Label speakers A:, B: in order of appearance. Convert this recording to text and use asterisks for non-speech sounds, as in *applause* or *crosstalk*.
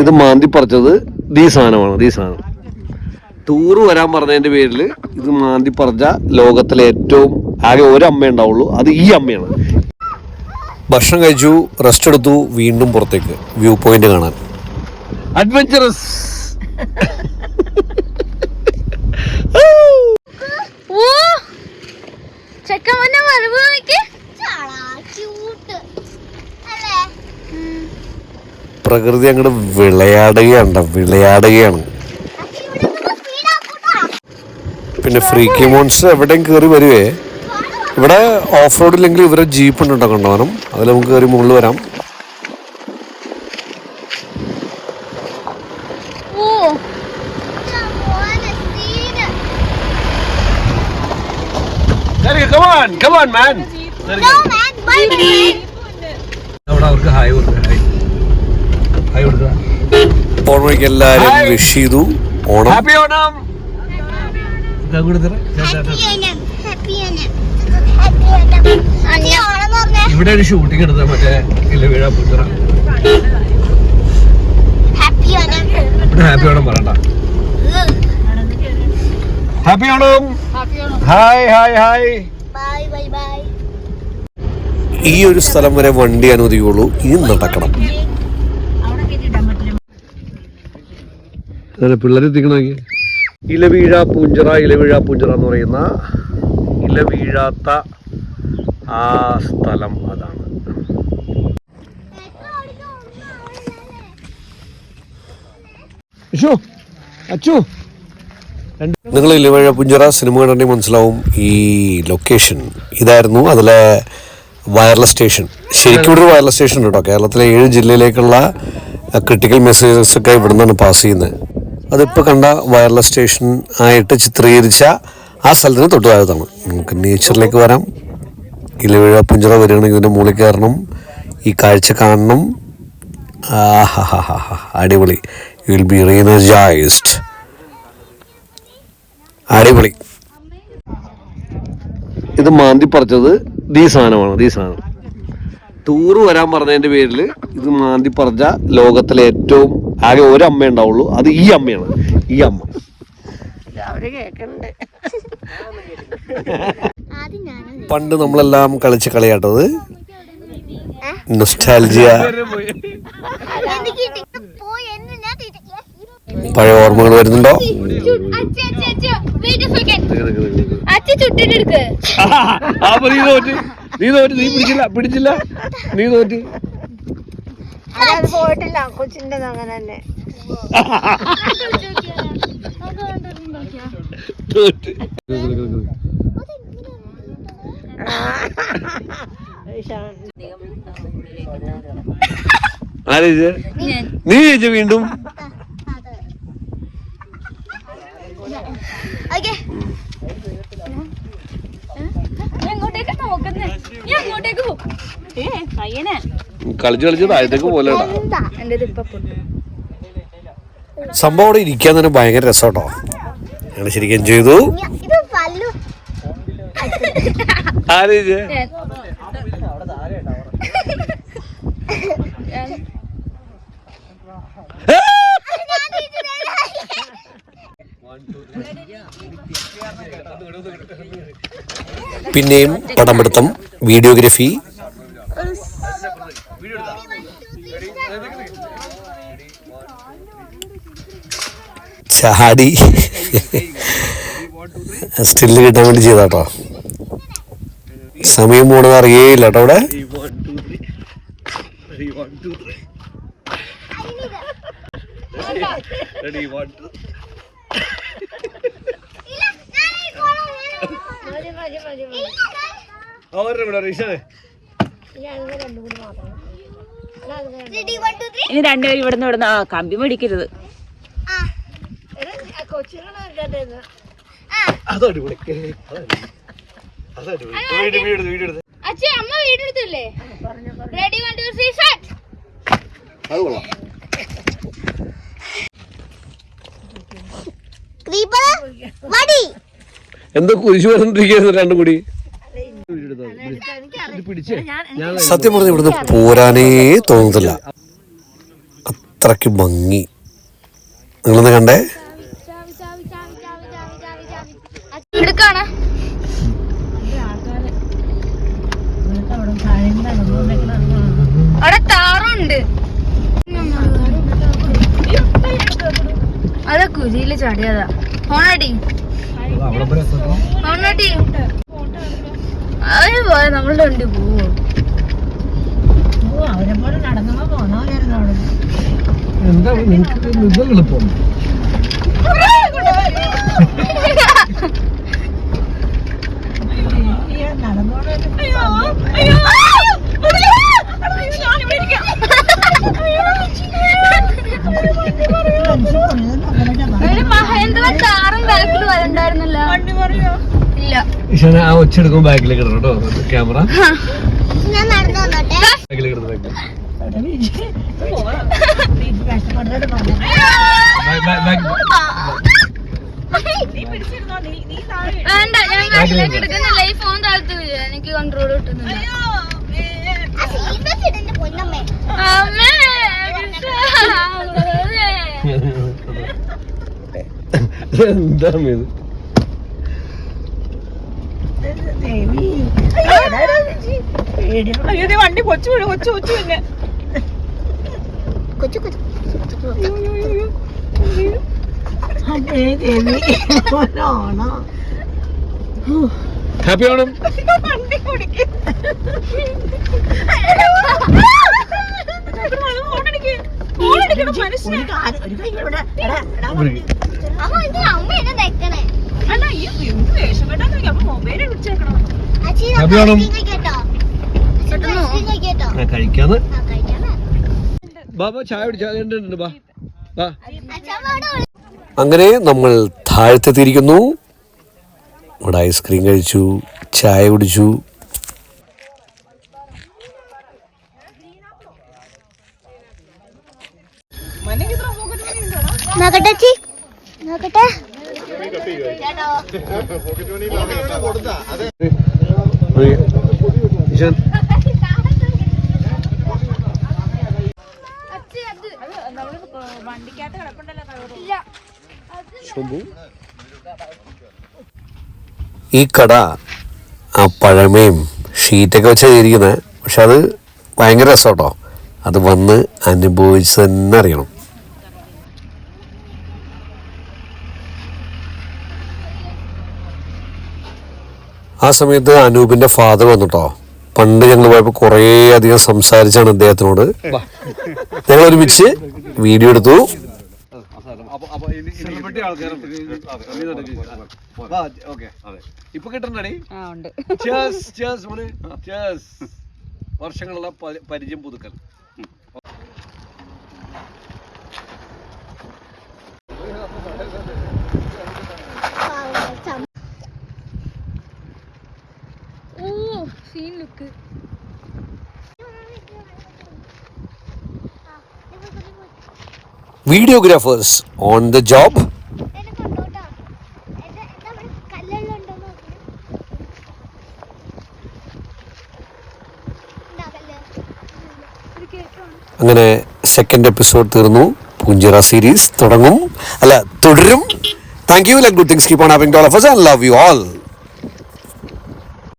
A: ഇത് മാന്തി പറിച്ചത് ഈ സാധനമാണ് ഈ സാധനം. ടൂറ് വരാൻ പറഞ്ഞതിന്റെ പേരിൽ ഇത് മാന്തി പറഞ്ഞ ലോകത്തിലെ ഏറ്റവും ആകെ ഒരു അമ്മ ഉണ്ടാവുള്ളൂ. അത് ഈ അമ്മയാണ്. ഭക്ഷണം കഴിച്ചു റെസ്റ്റ് എടുത്തു വീണ്ടും പുറത്തേക്ക്. വ്യൂ പോയിന്റ് കാണാൻ. അഡ്വഞ്ചറസ് പ്രകൃതി അങ്ങോട്ട് വിളയാടുകയാണ് വിളയാടുകയാണ്. പിന്നെ ഫ്രീക്കി മോൺസ് എവിടെയും കയറി വരുവേ? ഇവിടെ ഓഫ് റോഡില്ലെങ്കിൽ ഇവരെ ജീപ്പ് ഉണ്ട് കേട്ടോ കൊണ്ടുപോകണം അതിൽ നമുക്ക് കയറി മുകളിൽ വരാം.
B: ഓ.
A: അവിടെ അവർക്ക് ഹായ് ഹായ് കൊടുക്കുക. എല്ലാവരും വിഷ് ചെയ്തു. ഓണം. ഹാപ്പി ഓണം. ഇവിടെ ഒരു ഷൂട്ടിംഗ് എടുത്ത മറ്റേ ഇല്ല വീഴ പുത്തറ ഇവിടെ ഹാപ്പി ഓണം പറയണ്ട. Happy Onam. Hi hi hi ഈ ഒരു സ്ഥലം വരെ വണ്ടി അനുവദിക്കുള്ളൂ ഇനി നടക്കണം. പിള്ളേർ എത്തിക്കണമെങ്കിൽ ഇലവീഴ പൂഞ്ചിറ ഇലവീഴ പൂഞ്ചിറ എന്ന് പറയുന്ന ഇലവീഴാത്ത ആ സ്ഥലം അതാണ്. അച്ചു. നിങ്ങൾ ഇലവഴ പുഞ്ചിറ സിനിമ കണ്ടെങ്കിൽ മനസ്സിലാവും ഈ ലൊക്കേഷൻ ഇതായിരുന്നു അതിലെ വയർലെസ് സ്റ്റേഷൻ ശരിക്കും ഇവിടെ ഒരു വയർലെസ് സ്റ്റേഷൻ ഉണ്ട് കേട്ടോ. കേരളത്തിലെ ഏഴ് ജില്ലയിലേക്കുള്ള ക്രിട്ടിക്കൽ മെസ്സേജസ് ഒക്കെ ഇവിടെ നിന്നാണ് പാസ് ചെയ്യുന്നത്. അതിപ്പോൾ കണ്ട വയർലെസ് സ്റ്റേഷൻ ആയിട്ട് ചിത്രീകരിച്ച ആ സ്ഥലത്തിന് തൊട്ട് താഴത്താണ്. നമുക്ക് നേച്ചറിലേക്ക് വരാം. ഇലവിഴ പുഞ്ചിറ വരികയാണെങ്കിൽ ഇതിന്റെ മുകളിൽ കയറണം. ഈ കാഴ്ച കാണണം. അടിപൊളി. യു വിൽ ബി റീനർജൈസ്ഡ് അടിപൊളി. ഇത് മാന്തി പറിച്ചത് ദീ സാധനമാണ് ദീ സാധനം. ടൂറ് വരാൻ പറഞ്ഞതിന്റെ പേരിൽ ഇത് മാന്തി പറഞ്ഞ ലോകത്തിലെ ഏറ്റവും ആകെ ഒരു അമ്മ ഉണ്ടാവുള്ളൂ. അത് ഈ അമ്മയാണ്. ഈ അമ്മ. പണ്ട് നമ്മളെല്ലാം കളിച്ച കളിയാട്ടത് നൊസ്റ്റാൽജിയ പഴയ ഓർമ്മകൾ വരുന്നുണ്ടോ? നീ തോറ്റ്. നീ തോറ്റ്. നീ പിടിച്ചില്ല പിടിച്ചില്ല. നീ തോറ്റ്.
C: അത് പോയിട്ടില്ല. കൊച്ചിന്റെ അങ്ങനെ തന്നെ?
A: നീ ചേച്ചി വീണ്ടും?
D: ഓക്കെ.
B: എങ്ങോട്ടേക്ക് നോക്കുന്നേ നീ അങ്ങോട്ടേക്ക് പോ ഏ പയ്യനെ.
A: കളിച്ച് കളിച്ച് താഴത്തേക്ക് പോലെ
B: എന്റെ ഇപ്പൊ പൊട്ടു
A: സംഭവം അവിടെ ഇരിക്കാൻ തന്നെ ഭയങ്കര രസം കേട്ടോ ഞങ്ങൾ ശരിക്കും എൻജോയ് ചെയ്തു? പിന്നെയും പടമെടുത്തം വീഡിയോഗ്രഫി. ചാടി സ്റ്റില്ല് കിട്ടാൻ വേണ്ടി ചെയ്താട്ടോ. സമയം പോണത് അറിയേയില്ല കേട്ടോ അവിടെ.
C: ഇനി രണ്ടുപേരും ഇവിടുന്ന് ഇവിടുന്ന് ആ കമ്പി മേടിക്കരുത്.
B: അച്ഛ അമ്മ വീടെടുത്തില്ലേ? Ready one two three start
D: creeper വടി
A: എന്തോ കുരിശു പറഞ്ഞിരിക്കുന്നു രണ്ടും കൂടി? സത്യം പറഞ്ഞ ഇവിടുന്ന് പോരാനേ തോന്നത്തില്ല. അത്രയ്ക്ക് ഭംഗി. നിങ്ങളൊന്ന് കണ്ടേ?
B: കുരിയിൽ ചാടിയതാ. ഹോണടി ഹോണടി അവർ പോയ നമ്മളുടെ വണ്ടി പോവോ.
C: അവരെ പോലെ നടന്നപ്പോ പോന്നവരായിരുന്നു അവിടെ.
A: എന്താ എളുപ്പം
B: ഇല്ല.
A: ആ ബാക്കിലേക്ക് ഇടണം കേട്ടോ. ക്യാമറ. ബാക്കിലേക്ക്
B: വേണ്ട ഞാൻ ബാക്കിലേക്ക് എടുക്കുന്നില്ല. ഈ ഫോൺ താഴ്ത്തു എനിക്ക് കൺട്രോൾ കിട്ടുന്നില്ല. *laughs*
A: എന്താ ഇത്
C: വണ്ടി കൊച്ചു വീണ് കൊച്ചു കൊച്ചു പിന്നെ
D: കൊച്ചു കൊച്ചു
A: ഹാപ്പി ഓണം
C: വണ്ടി കുടിക്കും ഒരു കാര്യം ഒരു കൈ ഇവിടെ. എടാ എടാ
D: അമ്മ എന്നെ തെക്കണേ
C: അല്ല ഈ എന്ത് വേഷം കേട്ടോ അപ്പൊ പിടിച്ചേക്കണം
D: അച്ഛൻ
A: ഓണം. ബാബാ ചായ കുടിച്ചാ ബാ അങ്ങനെ നമ്മൾ താഴ്ത്തെത്തിയിരിക്കുന്നു ഇവിടെ ഐസ്ക്രീം കഴിച്ചു ചായ കുടിച്ചു
D: നോക്കട്ടെ
C: വണ്ടിക്കകത്ത് കിടപ്പുണ്ടല്ലോ
A: ഈ കട ആ പഴമയും ഷീറ്റൊക്കെ വെച്ച് ചെയ്തിരിക്കുന്നത് പക്ഷെ അത് ഭയങ്കര രസം കേട്ടോ അത് വന്ന് അനുഭവിച്ച് തന്നെ അറിയണം. ആ സമയത്ത് അനൂപിന്റെ ഫാദർ വന്നിട്ടോ. പണ്ട് ഞങ്ങൾ പോയപ്പോൾ കുറേ അധികം സംസാരിച്ചാണ് അദ്ദേഹത്തിനോട്. ഞങ്ങൾ ഒരുമിച്ച് വീഡിയോ എടുത്തു. ഇപ്പൊ കിട്ടണ്ടേ വർഷങ്ങളുള്ള പരിചയം പുതുക്കൽ.
B: Scene look
A: videographers on the job അങ്ങനെ സെക്കൻഡ് എപ്പിസോഡ് തീർന്നു. പൂഞ്ചിറ സീരീസ് തുടങ്ങും. അല്ല തുടരും. Thank you like good things keep on having all of I love love you all.